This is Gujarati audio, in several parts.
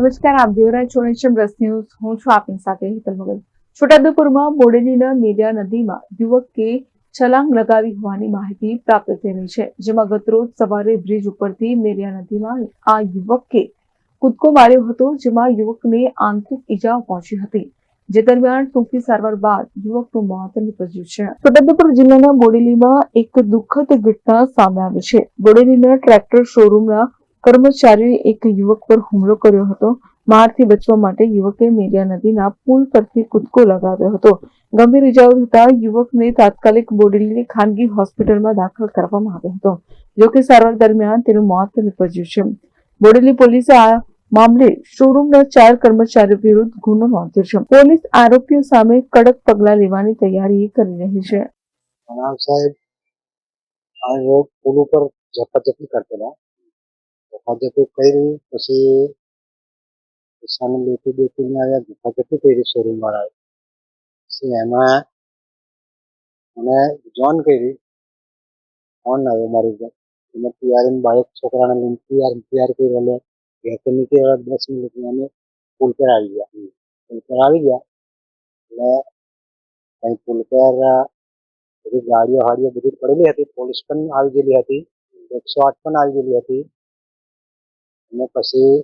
નમસ્કાર, આપ જોઈ રહ્યા પ્લસ ન્યૂઝ. હું છું આપની સાથે હિતલ મગલ. છોટાઉદેપુરમાં બોડેલીના મેડિયા નદીમાં યુવકે છલાંગ લગાવી હોવાની માહિતી પ્રાપ્ત થઈ રહી છે, જેમાં ગતરોજ સવારે બ્રિજ ઉપરથી મેરિયા નદીમાં આ યુવકે કૂદકો માર્યો હતો, જેમાં યુવકને આંતરિક ઈજાઓ પહોંચી હતી, જે દરમિયાન ટૂંકી સારવાર બાદ યુવકનું મોત નીપજ્યું છે. છોટાઉદેપુર જિલ્લાના બોડેલીમાં એક દુઃખદ ઘટના સામે આવી છે. બોડેલીના ટ્રેક્ટર શોરૂમના કર્મચારીએ એક યુવક પર હુમલો કર્યો હતો. મારથી બચવા માટે યુવકે મેરિયા નદીના પુલ પરથી કૂદકો લગાવ્યો હતો. ગંભીર ઇજાઓ થતા યુવકને તાત્કાલિક બોડેલીની ખાનગી હોસ્પિટલમાં દાખલ કરવામાં આવ્યો હતો. જોકે સારવાર દરમિયાન તેનું મોત નીપજ્યું છે. બોડેલી પોલીસે આ મામલે શોરૂમના ચાર કર્મચારીઓ વિરુદ્ધ ગુનો નોંધ્યો છે. પોલીસ આરોપીઓ સામે કડક પગલાં લેવાની તૈયારી કરી રહી છે. સાહેબ, આ રોડ પુલ ઉપર ઝપાઝપી કરતેલા ઝપાઝપી કરી પછી પૈસાને લેતી દેતી આવ્યા ઝપાઝપી કરી શોરૂમ વાળાએ પછી એમાં મને જોન કરી. ફોન આવ્યો મારી ઘર એમાં પીઆરએમ બાળક છોકરાને લઈને પીઆર પીઆર કરી એટલે ઘેરથી નીકળ્યા દસ મિનિટમાં અમે પુલ પર આવી ગયા. પુલ પર આવી ગયા. એટલે અહીં પુલ પર બધી ગાડીઓ હાડીઓ બધી પડેલી હતી. પોલીસ પણ આવી ગયેલી હતી. એકસો આઠ પણ આવી ગયેલી હતી. અને પછી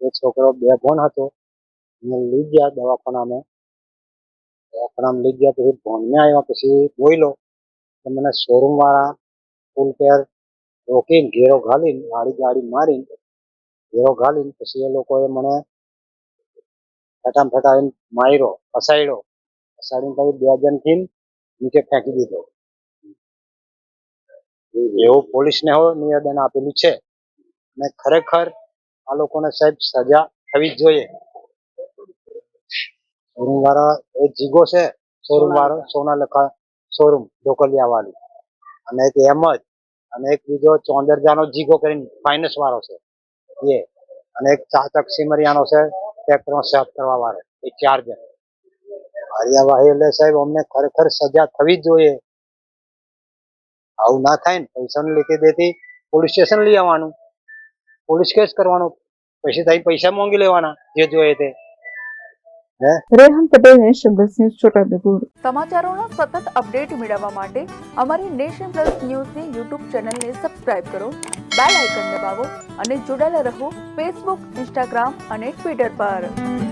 એ છોકરો બે ભોન હતો. એને લઈ ગયા દવાખાનામાં. દવાખાનામાં લઈ ગયા પછી ભોનને આવ્યા પછી બોલ્યો તો મને શોરૂમ વાળા પેર રોકીને ઘેરો ઘાલીને ગાડી ગાડી મારીને ઘેરો ઘાલીને પછી એ લોકોએ મને ફટામ ફટાવીને માર્યો ફસાડ્યો ફસાડીને પછી બે જણથી નીચે ફેંકી દીધો. એવું પોલીસને નિવેદન આપેલું છે. અને ખરેખર આ લોકોને સાહેબ સજા થવી જ જોઈએ. શોરૂમ વાળા એ જીગો છે, શોરૂમ વાળો સોના લખા શોરૂમ ઢોકલિયા વાળી અને એક અહેમદ અને એક બીજો ચોંદરજાનો જીગો કરીને ફાઇનાન્સ વાળો છે, એ. અને એક ચાચક સિમરિયાનો છે ટ્રેક્ટરમાં સાફ કરવા વાળો, એ ચાર જણ. હરિયાવાહી એટલે સાહેબ, અમને ખરેખર સજા થવી જ જોઈએ. આવું ના થાય ને, પૈસાની લીધે દેતી પોલીસ સ્ટેશન લઈ આવવાનું. પોલીસ કેસ કરવાનો? પછી ત્યાં પૈસા માંગી લેવાના જે જોઈએ તે. Rehan Patel Nation Plus News Chhotaudepur. સમાચારોના સતત અપડેટ મેળવવા માટે અમારી નેશન પ્લસ ન્યૂઝની યુટ્યુબ ચેનલને સબસ્ક્રાઇબ કરો બેલ આઇકન દબાવો અને જોડાયેલા રહો ફેસબુક ઇન્સ્ટાગ્રામ અને ટ્વિટર પર.